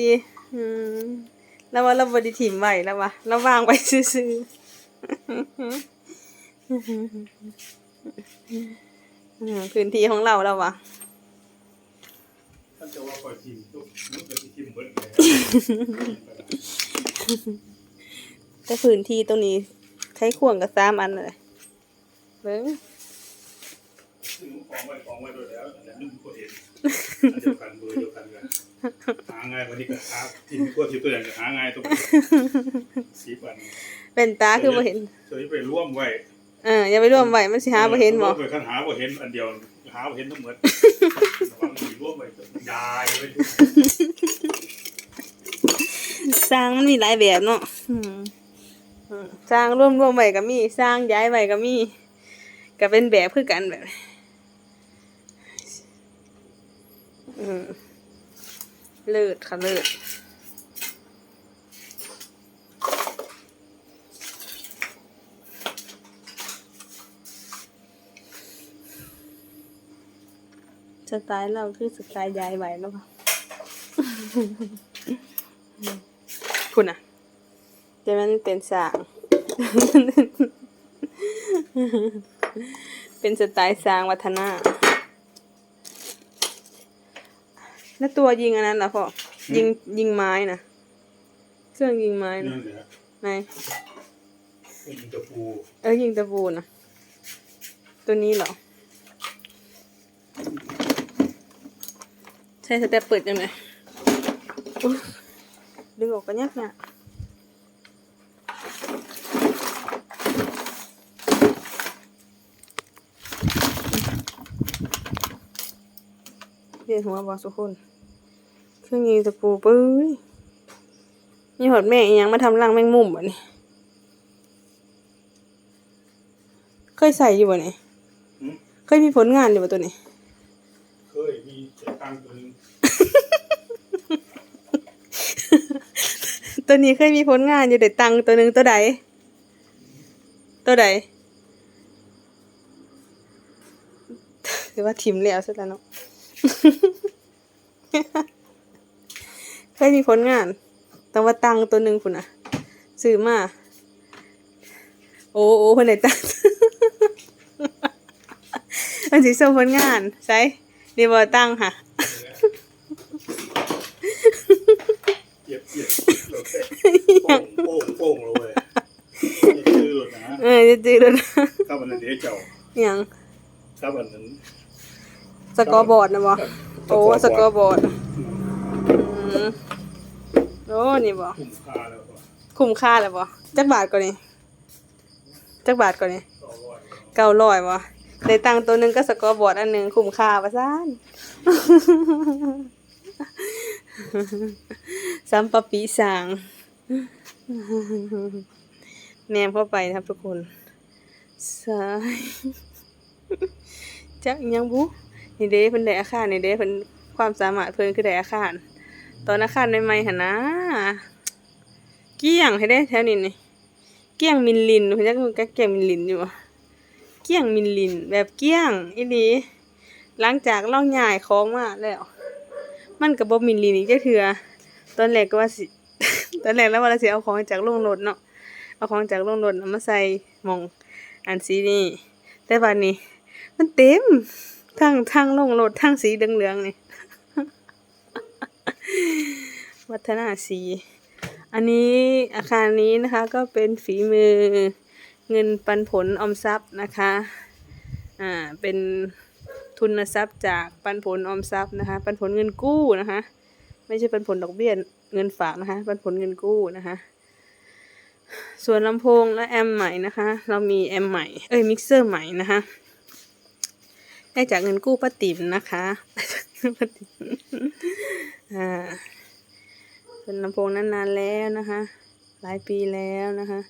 ดีอืมแล้วว่าเราบไดิถิ่มไว้แล้ววะเราวางไว้ซื่อๆพื้นที่ของเราแล้ววะท่านจะว่าคอยทิมทุกมุดจะทิมเบิดเลยแต่พื้นที่ตรงนี้ใช้ข่วงกับสามอันเลยเบิ้งซึ่งกองไว้กองไว้ด้วยแล้วแต่นึ่งก็เห็นเดียวกันเบอร์เดียวกันกัน หาง่ายวันนี้ก็หาทิมกว่าทิมตัวอย่างก็หาง่ายตรงสีปันเป็นตาคือบ่เห็นเคยไปร่วมไว้เอออย่าไปร่วมไว้มันสิหาบ่เห็นบ่ร่วมไว้คันหาบ่เห็นอันเดียวหาบ่เห็นทั้งหมดระวังมีร่วมไว้ยายเลยสร้างมันมีหลายแบบเนาะอืมอืมสร้างร่วมร่วมไว้ก็มีสร้างย้ายไว้ก็มีก็เป็นแบบคือกันแบบ อืม เลิศค่ะเลิศสไตล์เราคือสไตล์ย้ายไว้แล้วค่ะคุณอะจะมันเป็นสาง เป็นสไตล์สร้างวัฒนา แล้วตัวยิงอันนั้นเหรอพ่อ ยิงยิงไม้นะเครื่องยิงไม้นะนั่นแหละไหนเป็นตะปูเออยิงตะปูนะตัวนี้เหรอ ใช่สเต็ปเปิดยังไงอุ๊ยดึงออกกันยากเนี่ย เรียนหัวบอสุกคนเครื่องยิงตะปูปื้ยนี่หอดแม่อีหยังมาทำรังแมงมุมอะนี่เคยใส่อยู่บ่นี่หืมเคยมีผลงานอยู่บ่ตัวนี้เคยมีแต่ตังค์ตัวหนึงตัวนี้เคยมีผลงานอยู่เด็ดตังค์ตัวหนึ่งตัวใด ตัวใดหรือว่าทิมแล้วซะแล้วเนาะเค ยมีผลงาน แต่ว่าตังตัวหนึ่งคุณอะซื้อมา โอ้โอ้คนไหนตังค์มันสิส่งผลงานใช่ดีบ่ตังค่ะเจ็บเจ็บโป่งโป่งเลยนี่คือรถนะเออจะจืดนะครับอันเดี๋ยวเจ้าย่างครับอันนั้นสกอร์บอร์ดนะบ่โอ้สกอร์บอร์ดอืม โอ้นี่บ่คุ้มค่าแล้วก็คุ้มค่าแล้วบ่จักบาทก่อนนี่จักบาทก่อนนี่ต่อร้อยเก้าร้อยบ่ได้ตังค์ตัวหนึงก็สกอร์บอร์ดอันหนึงคุ้มค่าว่าซ่านซัมปะปีสางแนมเข้าไปนะครับทุกคนสายจักอิหยังบุนี่เด้เพิ่นได้อาคารนี่เด้เพิ่นความสามารถเพิ่นคือได้อาคาร ตอนอาคารใหม่ๆหั่นนะเกี้ยงให้ได้แถวนี้นี่เกี้ยงมินลินเพิ่นจักมันก็เกี้ยงมินลินอยู่เกี้ยงมินลิน แบบเกี้ยงอีหลีหลังจากเราย้ายของมาแล้ว มันก็บ่มินลินอีกจักเทื่อตอนแรกก็ว่าสิตอนแรกแล้วว่าเราสิเอาของจากโรงรถเนาะเอาของจากโรงรถเอามาใส่มองอันสีนี่แต่บัดนี้ มันเต็มทั้งทั้งโรงรถทั้งสีเหลืองๆนี่ วัฒนาสี อันนี้อาคารนี้นะคะก็เป็นฝีมือเงินปันผลออมทรัพย์นะคะ อ่า เป็นทุนทรัพย์จากปันผลออมทรัพย์นะคะ ปันผลเงินกู้นะคะ ไม่ใช่ปันผลดอกเบี้ยเงินฝากนะคะ ปันผลเงินกู้นะคะ ส่วนลำโพงและแอมใหม่นะคะ เรามีแอมใหม่ เอ้ยมิกเซอร์ใหม่นะคะ ได้จากเงินกู้ป้าติ๋มนะคะ อ่าเป็นลำโพงนั้นนานแล้วนะคะ หลายปีแล้วนะคะ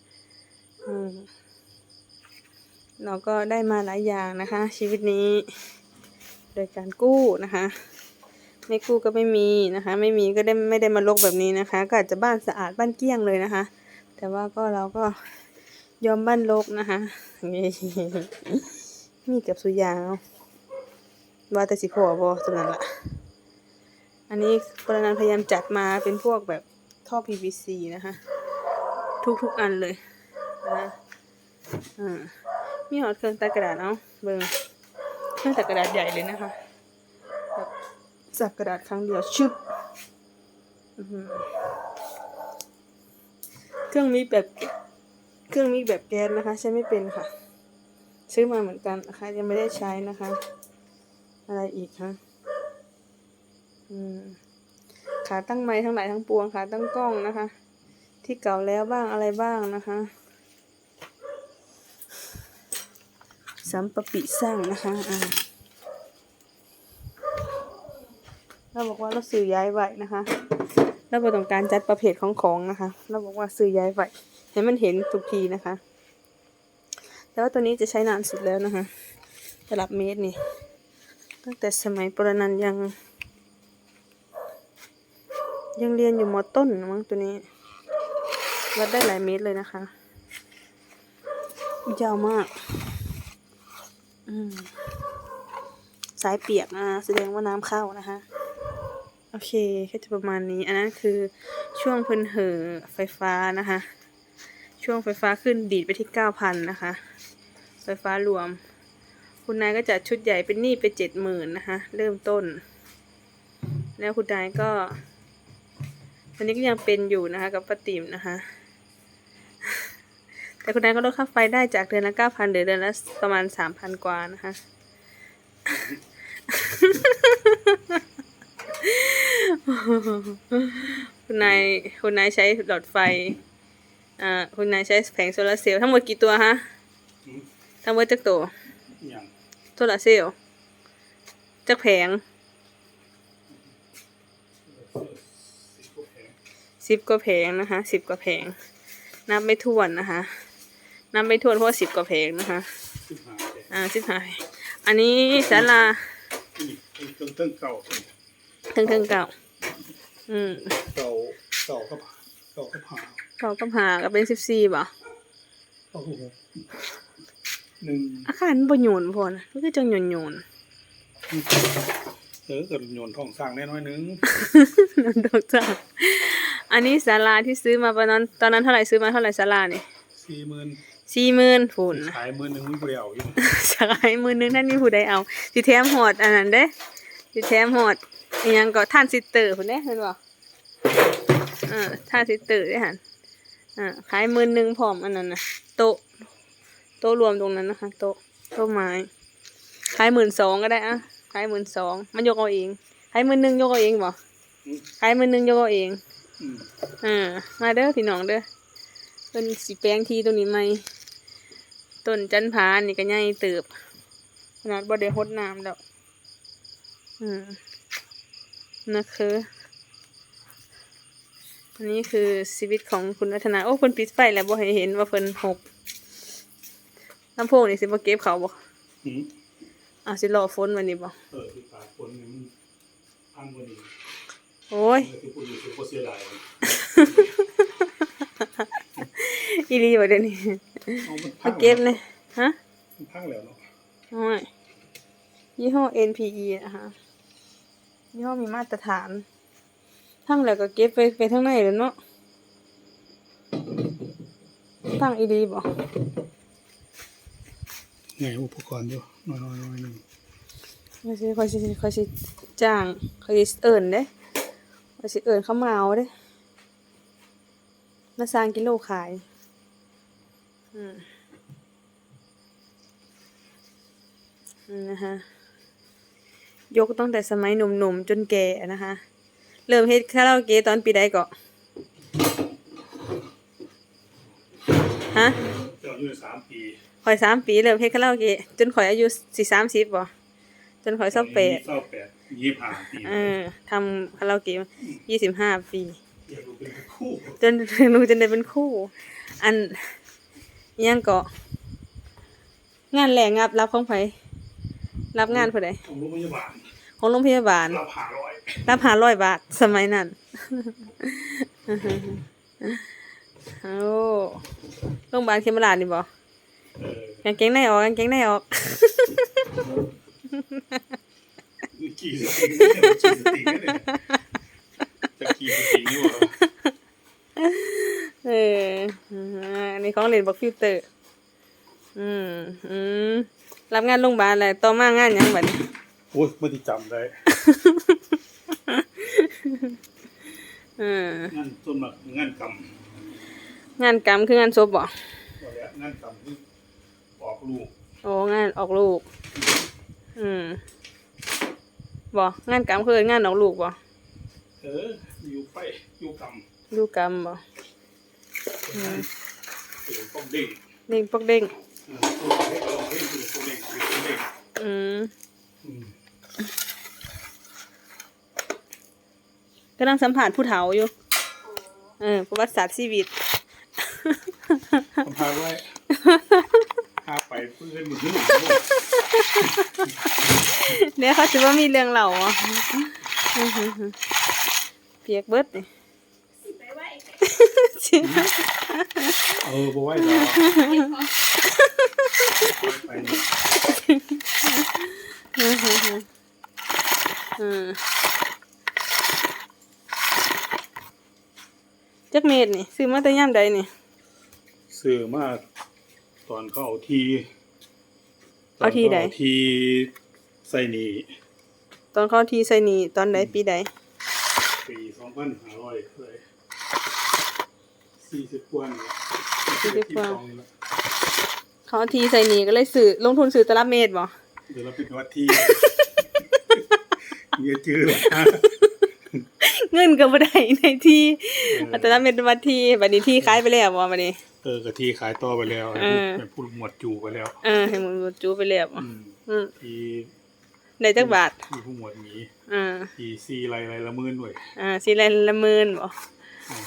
เราก็ได้มาหลายอย่างนะคะ ชีวิตนี้ โดยการกู้นะคะ ไม่กู้ก็ไม่มีนะคะ ไม่มีก็ได้ไม่ได้มาลกแบบนี้นะคะ ก็อาจจะบ้านสะอาดบ้านเกลี้ยงเลยนะคะ แต่ว่าก็เราก็ยอมบ้านลกนะคะมีเกับสุยางเอา ว่าแต่สิพอบอสำนั้นละอันนี้ปรนันพยายามจัดมาเป็นพวกแบบท่อ PVC นะคะ ทุกๆอันเลยนะอ่ามีหอดเครื่องตัดกระดาษเอาเบิ่งเครื่องตัดกระดาษใหญ่เลยนะคะแบบสักกระดาษครั้งเดียวชึบเครื่องมีแบบเครื่องมีแบบแก๊สนะคะ ใช้ไม่เป็นค่ะ ซื้อมาเหมือนกันนะคะยังไม่ได้ใช้นะคะ อะไรอีกคะอืมขาตั้งไม้ทั้งหลายทั้งปวงขาตั้งกล้องนะคะ ที่เก่าแล้วบ้างอะไรบ้างนะคะสัมปปิสร้างนะคะอ่าเราบอกว่าเราซื้อย้ายไหวนะคะเราบอกต้องการจัดประเภทของของนะคะ เราบอกว่าซื้อย้ายไหวให้มันเห็นทุกทีนะคะแต่ว่าตัวนี้จะใช้นานสุดแล้วนะคะตลับเมตรนี่ ตั้งแต่สมัยปรนันยัง ยังเรียนอยู่มอต้นมั้งตัวนี้ วัดได้หลายเมตรเลยนะคะ ยาวมาก อืมสายเปียกนะแสดงว่าน้ำเข้านะคะ โอเคก็จะประมาณนี้ อันนั้นคือช่วงพิ่นเหอไฟฟ้านะคะ ช่วงไฟฟ้าขึ้นดีดไปที่เก้าพันนะคะ ไฟฟ้ารวม คุณนายก็จัดชุดใหญ่เป็นหนี้ไปเจ็ดหมื่นนะคะ เริ่มต้น แล้วคุณนายก็ตอนนี้ก็ยังเป็นอยู่นะคะ กับป้าติ๋มนะคะ แต่คุณนายก็ลดค่าไฟได้จากเดือนละเก้าพันเหลือเดือนละประมาณสามพันกว่านะคะ คุณนายคุณนายใช้หลอดไฟอ่าคุณนายใช้แผงโซลาร์เซลล์ทั้งหมดกี่ตัวฮะอืมทั้งหมดจักตัว อย่างโซลาร์เซลล์จักแผงสิบกว่าแผงสิบกว่าแผงนะคะสิบกว่าแผง นับไม่ถ้วนนะคะ นับไม่ถ้วนเพราะว่าสิบกว่าแผงนะคะสิบห้าแผงอ่าสิบห้าแผงอันนี้ศาลานี่เครื่องเครื่องเก่าเทิงเทิงเก่า อืมเก่าเก่าก็ผ่าเก่าก็ผ่าเก่าก็ผ่าก็เป็นสิบสี่บ่โอ้โห หนึ่งอาคารมันบ่โยนพอนะมันก็จังโยนโยนเออกับโยนทองสร้างแน่น้อยหนึงนั่นดอกจ้าอันนี้ศาลาที่ซื้อมาตอนนั้นตอนนั้นเท่าไหร่ซื้อมาเท่าไหร่ศาลานี่สี่หมื่นสี่หมื่นฝุ่นขายหมื่นหนึ่งมึงเปลี่ยวอยู่สกายมือนึงท่านนี่ผู้ใดเอาสิแถมหอดอันนั้นเด้สิแถมหอดอีหยังก็ท่านซิสเตอร์พุ่นเด้เห็นบ่อ่าท่านซิสเตอร์เด้หั่นอ่าขายหมื่นหนึ่งพร้อมอันนั้นน่ะโต๊ะ โต๊ะรวมตรงนั้นนะคะ โต๊ะโต๊ะไม้ขายหมื่นสองก็ได้อะขายหมื่นสองมันยกเอาเองขายหมื่นหนึ่งยกเอาเองบ่ขายหมื่นหนึ่งยกเอาเองอืมอ่ามาเด้อพี่น้องเด้อเป็นสีแปลงทีตรงนี้ไหมต้นจันพานี่ก็ใหญ่เติบขนาดบ่ได้หดน้ำดอกอืมนะคืออันนี้คือชีวิตของคุณวัฒนา โอ้เพิ่นปิดไฟแล้วบ่ให้เห็นว่าเพิ่นหก ลำโพงนี่สิบ่เก็บเขาบ่อืมอะสิรอฝนวันนี้บ่เออที่ปากคนนี่มันพังกว่านี้โอ้ย เออที่พูดอยู่คือโคตรเสียดายเลยอีหลีบ่เดี๋ยวนี้เอามันพัมางเก็บเลยฮะมันพังแล้วเนาะโอ้ยยี่ห้อ NPE นะคะยี่ห้อมีมาตรฐาน ทั้งแล้วก็เก็บไปไปทั้งในเลยเนาะตั้งอีดีบ่ ไงอุปกรณ์อยู่น้อยน้อยน้อยหนึ่งคอยสิคอยสิคอยสิจ้างคอยสิเอิญเด้คอยสิเอิญเขามาเอาเด้มาสร้างกิโลขายอืมอืมนะคะยกตั้งแต่สมัยหนุ่มๆจนแก่นะคะ เริ่มเฮ็ดคาราโอเกะตอนปีใดก็ฮะเจ้าอยู่ในสามปี ข่อยสามปีเริ่มเฮ็ดคาราโอเกะจนข่อยอายุสี่สามสิบบ่จนข่อยสักแปดเศร้าแปดยี่สิบห้าปีเออทำคาราโอเกะยี่สิบห้าปีเดี๋ยวดูเป็นคู่จนหนูจนได้เป็นคู่ อันอิหยังก็งานแหล่งับรับของไผรับงานผู้ใดของโรงพยาบาลของโรงพยาบาลเราผ่าร้อยรับห้าร้อยบาทสมัยนั้นโอ้โรงพยาบาลเขมราชนี่บ่เออ กางเกงในออกกางเกงในออกขี่สติงเนี่ยขี่สติงเนี่ยจะขี่สติงนี่หว่าเอออันนี้ของเล่นบักฟิลเตอร์ อืมอืมรับงานโรงพยาบาลอะไรต่อมางานยังบัดนี้โอ้ยไม่ได้จำได้อืมงานต้นมากงานกรรมงานกรรมคืองานศพบ่ ว่าแล้วงานกรรมคือออกลูก โอ้งานออกลูก อืมบ่งานกรรมคืองานออกลูกบ่เออ อยู่ไป อยู่กรรมลูกกรรมบ่เป็นป้องเด้งเด้งปอกเด้งเออตัวเด้งเราเด้งคือตัวเด้งคือตัวเด้งอืมอืมกำลังสัมผัสผู้เฒ่าอยู่ เออ ประวัติศาสตร์ชีวิตคำพาไว้พาไปเพื่อนมือถือเนี่ยเขาถือว่ามีเรื่องเล่าอะเปียกเบิดนี่เออบ่ไหวแล้วไปเนี่ยอืมจักเม็ดนี่ ซื้อมาแต่ย่ามใดนี่ ซื้อมา ตอนเขาเอาทีเอาทีใด ตนเขาทีใส่หนีตอนเข้าทีใส่นี่ตอนใดปีใดปีสองพันห้าร้อยเลยสี่สิบกว่านี่40กว่าที่สองนี่ละเขาทีใส่นี่ก็เลยซื้อลงทุนซื้อแตละเม็ดบ่เดี๋ยวเราเป็นวัดที่ เงี้ยจื้อนะเงินก็บ่ได้ในที่เออ เอาแต่ละเม็ดมาที่บัดนี้ที่ขายไปแล้วบ่บัดนี้ เออกะทีขายต่อไปแล้วเออ เป็นผู้หมวดจูไปแล้วเออให้มันจูไปแล้วบ่อืมอืมทีได้จักบาททีผู้หมวดหมีอ่าทีซีไรไรละหมื่นด้วยอ่าสิละละหมื่นบ่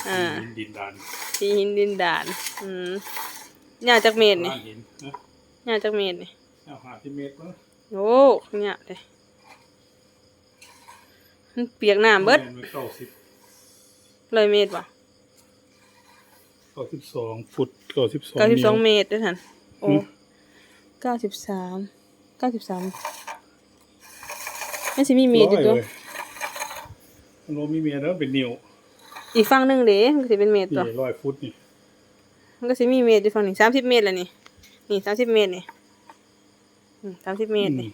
อ่า ทีหินดินดานที่หินดินดาน อืมยาวจักเม็ดนี่บ้านหินนะยาวจักเม็ดนี่ เอาหาที่เมตรมั้งโอ้ยาวเลยมันเปียกน้ำเบิดเก้าสิบร้อยเมตรบ่ เก้าสิบสองฟุตเก้าสิบสองเก้าสิบสองนิ้วเมตรด้วยท่านโอ้หืมเก้าสิบสามเก้าสิบสามไม่ใช่มีเมตรอยู่ตัวร้เลยมันโนมีเมตรแล้วเป็นนิ้วอีกฝั่งหนึ่งเด้มันก็สิเป็นเมตรตัวนี่ร้อยฟุตนี่มันก็สิมีเมตรอยู่ฝั่งนี้สามสิบเมตรแล้วนี่นี่สามสิบเมตรนี่สามสิบเมตรนี่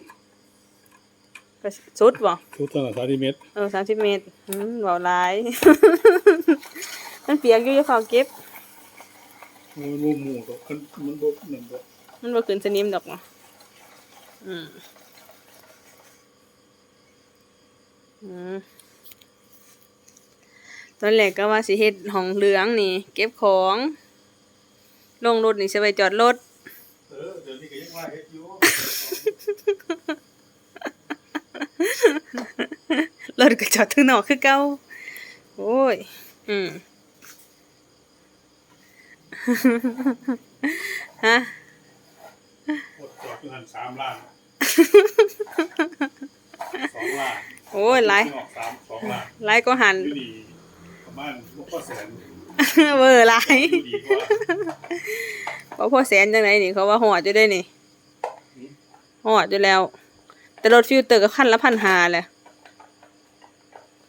ก็สุดบ่ฟุตเท่าไหร่สามสิบเมตรเออสามสิบเมตรอืมเบาหลาย มันเปียกอยู่อย่าเฝ้าเก็บ มันรูหมูตัวมันมันบ่นั่นบ่มันบ่ขึ้นสนิมดอกบ่อืมอืมตอนแรกก็ว่าสิเฮ็ดห้องเหลืองนี่ เก็บของ ลงรถนี่สิไปจอดรถ เออเดี๋ยวนี้ก็ยังว่าเฮ็ดอยู่ รถก็จอดถึงนอกคือเก่าโอ้ย อืม ฮะหมดจอดอยู่หันสามล้านสองล้านโอ้ยหลายออกสามสองล้านหลายก็หันอยู่ดีประมาณบ่พอแสนเวอร์หลายอยู่ดีกว่าเพราะพ่อแสนจังไหนนี่เขาว่าหอดอยู่ได้นี่หอดอยู่แล้ว แต่รถฟิลเตอร์ก็คันละพันหาแหละ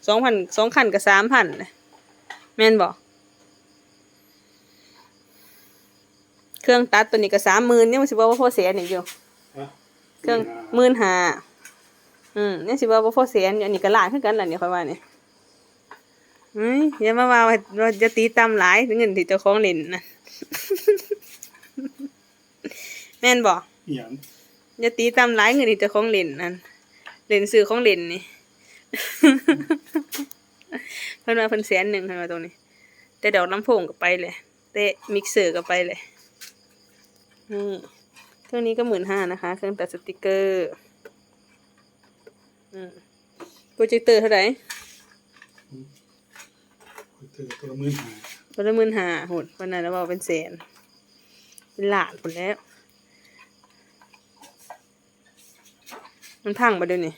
สองพันสองคันกับสามพันเลยแม่นบอก เครื่องตัดตัวนี้ก็สามหมื่นเนี่ยมันสิบอกว่าพ่อแสนอีกอยู่ฮะเครื่องหมื่นหาอืมเนี่ยสิบอกว่าพ่อแสนอยู่อันนี้ก็ล้านคือกันล่ะนี่ค่อยว่านี่เฮ้ยอย่ามาว่าว่าว่าจะตีตามหลายเงินที่เจ้าของเล่นนะแม่นบอกอหย่างอย่าตีตามหลายเงินที่เจ้าของเล่นนั่นเล่นซื้อของเล่นนี่เพิ่นว่าเพิ่นแสนหนึ่งเพิ่นว่าตรงนี้ แต่ดอกลำโพงก็ไปเลย แต่มิกเซอร์ก็ไปเลย นี่เครื่องนี้ก็หมื่นห้านะคะ เครื่องตัดสติกเกอร์อืมโปรเจคเตอร์เท่าไหร่เธอตัวละหมื่นห้าตัวละหมื่นห้าโหดวันนั้นเราบอกเป็นแสนเป็นล้านผลแล้ว มันพังไปเดี๋ยวนี้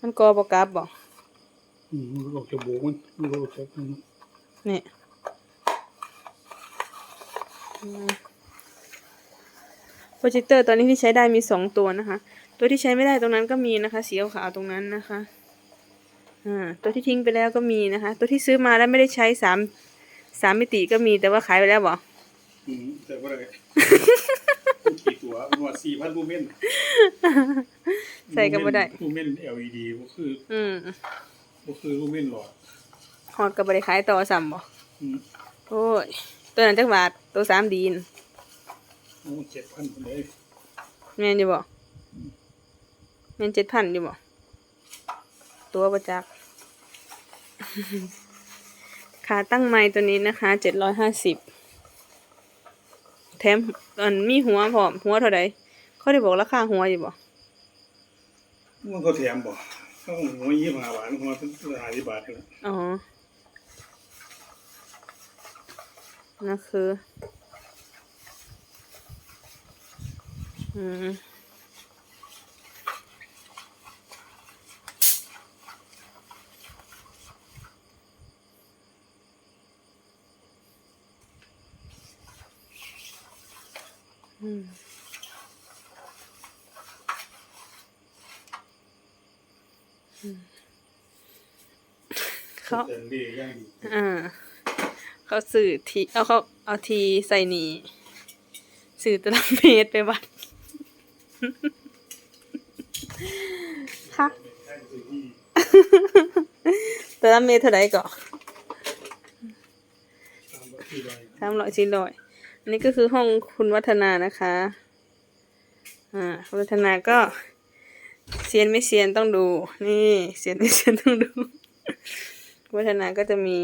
มันกอบอกกลับบอกอืมมันออกจากโบกมันมันออกจากมันนี่อืม โปรเจคเตอร์ตอนนี้ที่ใช้ได้มีสองตัวนะคะ ตัวที่ใช้ไม่ได้ตรงนั้นก็มีนะคะ สีขาวๆตรงนั้นนะคะอ่าตัวที่ทิ้งไปแล้วก็มีนะคะ ตัวที่ซื้อมาแล้วไม่ได้ใช้สามสามมิติก็มีแต่ว่าขายไปแล้วบออืมแต่ว่าอะไรกี่ตัวมันว่าสี่พันลูเมนใส่ก็บ่ได้ลูเมน LED ก็คือ อืมก็คือลูเมนหลอดฮอดกับบริขายต่อซ้ำบ่อืมโอ้ย ตัวนั้นจักบาทตัวสามดีนโอ้เจ็ดพันคนเลยแม่นอยู่บ่แม่นเจ็ดพันอยู่บ่ตัวประจักขาตั้งไม้ตัวนี้นะคะเจ็ดร้อยห้าสิบแถมอันมีหัวพร้อมหัวเท่าใดเขาได้บอกราคาหัวอยู่บ่มันก็แถมบ่เข้าหัวยี่สิบห้าบาทหัวเป็นห้าสิบบาทเลยอ๋อ นั่นคืออืมอืมเขาเต็มดีย่างดี อ่า เขาสื่อทีเอาเขาเอาทีใส่หนีสื่อตารางเมตรไปวัดค่ะตารางเมตรเท่าไรก่อนทำรสามร้อยสี่ร้อยอันนี้ก็คือห้องคุณวัฒนานะคะ อ่าคุณวัฒนาก็เซียนไม่เซียนต้องดู นี่เซียนไม่เซียนต้องดู วัฒนาก็จะมี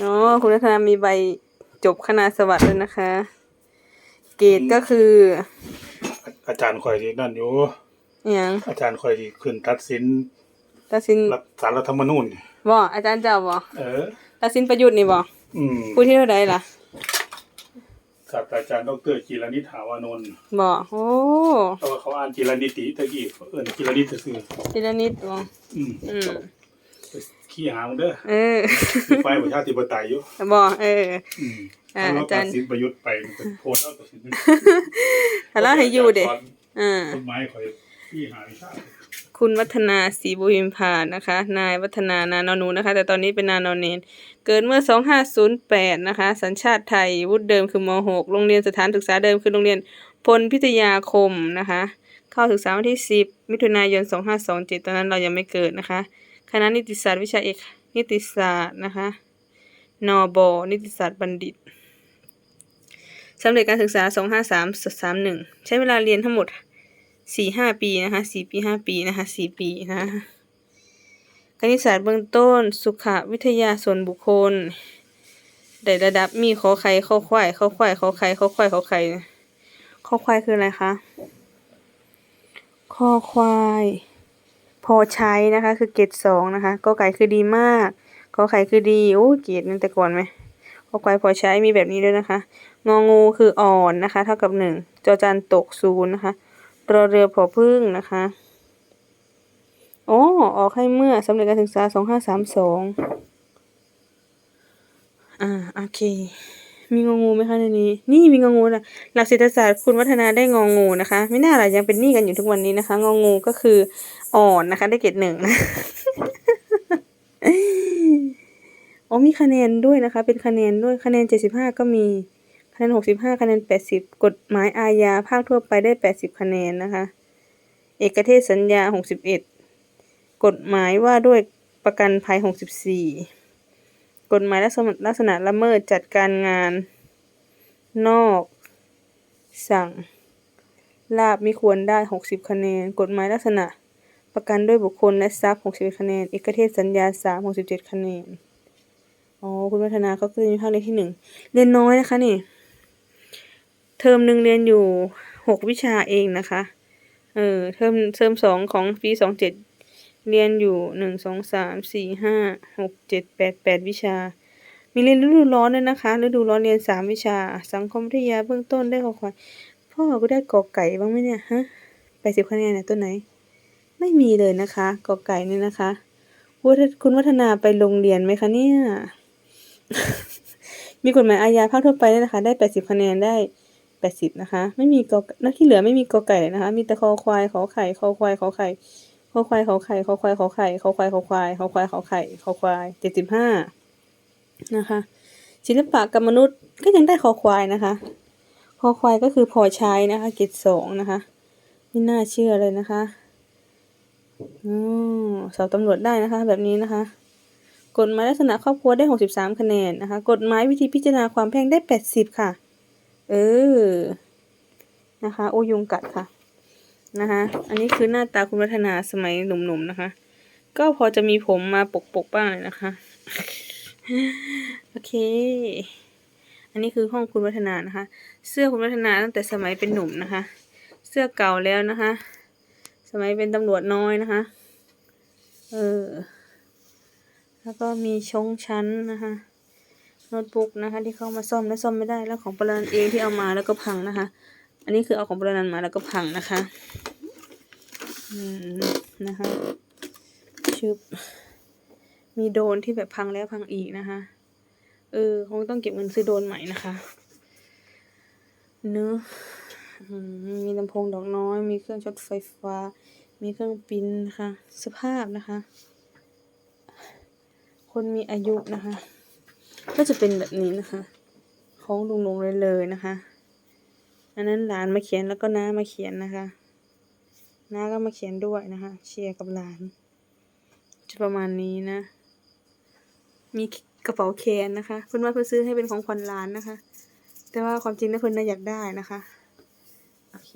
เนาะคุณวัฒนามีใบจบคณะสวัสดิ์ด้วยนะคะ เกรดก็คืออาจารย์คอยที่นั่นอยู่อหย่าง อาจารย์คอยที่ขึ้นตัดสินตัดสินรัฐสารรัฐธรรมนูญบ่อาจารย์เจ้าบ่เออ ตัดสินประยุทธ์นี่บ่อืมผู้ที่เท่าใดล่ะศาสตราจารย์ดรจิรนิษฐาวานนท์บ่โอ้แต่ว่าเขาอ่านจิรนิติตะกี้เขาเอิ้นจิรนิตซื่อทีละนิดบ่ๆอืมอืมไป ขี้หางเด้อเออไฟประชาธิปไตยอยู่บ่เอออืมอ่าถ้าเราอาจาตัรดย์สินประยุทธ์ไปมันก็โพสต์แล้วตัดสินถ้าเราให้อยู่เด้อ่าต้นไม้คอยขี้หาวิชาคุณวัฒนาศรีบุญพานะคะ นายวัฒนานานอนูนะคะ แต่ตอนนี้เป็นนานอเนน เกิดเมื่อ 2508 นะคะ สัญชาติไทย วุฒิเดิมคือม .6 โรงเรียนสถานศึกษาเดิมคือโรงเรียนพลพิทยาคมนะคะ เข้าศึกษาวันที่ 10 มิถุนายน 2527 ตอนนั้นเรายังไม่เกิดนะคะ คณะนิติศาสตร์วิชาเอกนิติศาสตร์นะคะนอบนิติศาสตร์บัณฑิตสำเร็จการศึกษา 25331 ใช้เวลาเรียนทั้งหมด 4-5 ปีนะคะ 4 ปี 5 ปีนะคะ 4 ปีนะคะคณิตศาสตร์เบื้องต้น สุขวิทยาส่วนบุคคล ได้ระดับมีข้อไข่ข้อควายข้อควายข้อไข่ข้อควายข้อไข่ข้อควายคืออะไรคะ ข้อควาย อใช้นะคะคือเกรดสองนะคะกอไก่คือดีมากขอไข่คือดีโอ้เกรดนั่นแต่ก่อนไหมข้อควายพอใช้มีแบบนี้ด้วยนะคะ งองูคืออ่อนนะคะ เท่ากับหนึ่งจอจานตกศูนย์นะคะรอเรือผอพึ่งนะคะโอ๋อออกให้เมื่อสำเร็จการศึกษาสองห้าสามสองอ่าโอเค มีงองูไหมคะในนี้ นี่มีงองูนะหลักเศรษฐศาสตร์คุณวัฒนาได้งองูนะคะ ไม่น่าหรอยังเป็นหนี้กันอยู่ทุกวันนี้นะคะ งองูก็คืออ่อนนะคะ ได้เกรดหนึ่งอ๋อมีคะแนนด้วยนะคะ เป็นคะแนนด้วยคะแนนเจ็ดสิบห้าก็มีคะแนนหกสิบห้าคะแนนแปดสิบกฎหมายอาญาภาคทั่วไปได้แปดสิบคะแนนนะคะ เอกเทศสัญญาหกสิบเอ็ดกฎหมายว่าด้วยประกันภัยหกสิบสี่ กฎหมายลักษณะละเมิดจัดการงาน นอก สั่ง ลาบไม่ควรได้หกสิบคะแนน กฎหมายลักษณะ ประกันด้วยบุคคลและทรัพย์หกสิบคะแนน เอกเทศสัญญาสามหกสิบเจ็ดคะแนน อ๋อ คุณวัฒนาก็คือมีภาคเรียนที่หนึ่ง เรียนน้อยนะคะนี่ เทอมหนึ่งเรียนอยู่หกวิชาเองนะคะ เออ เทอมเทอมสองของปีสองเจ็ด เรียนอยู่หนึ่งสองสามสี่ห้าหกเจ็ดแปดแปดวิชา มีเรียนฤดูร้อนด้วยนะคะฤดูร้อนเรียนสามวิชา สังคมวิทยาเบื้องต้นได้ขอควายพ่อก็ได้กอไก่บ้างไหมเนี่ยฮะแปดสิบคะแนนเนี่ยตัวไหน ไม่มีเลยนะคะกอไก่เนี่ยนะคะคุณคุณวัฒนาไปโรงเรียนไหมคะเนี่ยมีกฎหมายอาญาภาคทั่วไปด้วยนะคะ ได้แปดสิบคะแนนได้แปดสิบนะคะ ไม่มีกอนักที่เหลือไม่มีกอไก่เลยนะคะ มีแต่คอควายขอไข่คอควายขอไข่ คอควายขอไข่คอควายขอไข่คอควายขอควายคอควายขอไข่คอควายเจ็ดสิบห้านะคะ ศิลปะกับมนุษย์ก็ยังได้คอควายนะคะคอควายก็คือพอใช้นะคะเกรดสองนะคะไม่น่าเชื่อเลยนะคะอ๋อสอบตำรวจได้นะคะ แบบนี้นะคะกฎหมายลักษณะครอบครัวได้หกสิบสามคะแนนนะคะ กฎหมายวิธีพิจารณาความแพ่งได้แปดสิบค่ะ เออ นะคะ โอยุงกัดค่ะ นะคะ อันนี้คือหน้าตาคุณวัฒนาสมัยหนุ่มๆนะคะ ก็พอจะมีผมมาปกๆบ้างเลยนะคะ โอเค อันนี้คือห้องคุณวัฒนานะคะ เสื้อคุณวัฒนาตั้งแต่สมัยเป็นหนุ่มนะคะ เสื้อเก่าแล้วนะคะ สมัยเป็นตำรวจน้อยนะคะ เออ แล้วก็มีชงชั้นนะคะโน้ตบุ๊กนะคะ ที่เข้ามาซ่อมและซ่อมไม่ได้แล้วของปรนันเองที่เอามาแล้วก็พังนะคะ อันนี้คือเอาของปรนันมาแล้วก็พังนะคะ อืมนะคะชึบมีโดนที่แบบพังแล้วพังอีกนะคะ เออ คงต้องเก็บเงินซื้อโดนใหม่นะคะ เนอะอืมมีลำโพงดอกน้อย มีเครื่องช็อตไฟฟ้า มีเครื่องปิ้นนะคะ สภาพนะคะ คนมีอายุนะคะ ก็จะเป็นแบบนี้นะคะ ของลุงลงเลยเลยนะคะ อันนั้นหลานมาเขียนแล้วก็น้ามาเขียนนะคะ น้าก็มาเขียนด้วยนะคะ เชียร์กับหลาน จะประมาณนี้นะ มีกระเป๋าแคนนะคะเพื่อนว่าเพื่อนซื้อให้เป็นของขวัญหลานนะคะ แต่ว่าความจริงแล้วเพื่อนน่าอยากได้นะคะ โอเค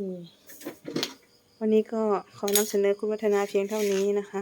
วันนี้ก็ขอนำเสนอคุณวัฒนาเพียงเท่านี้นะคะ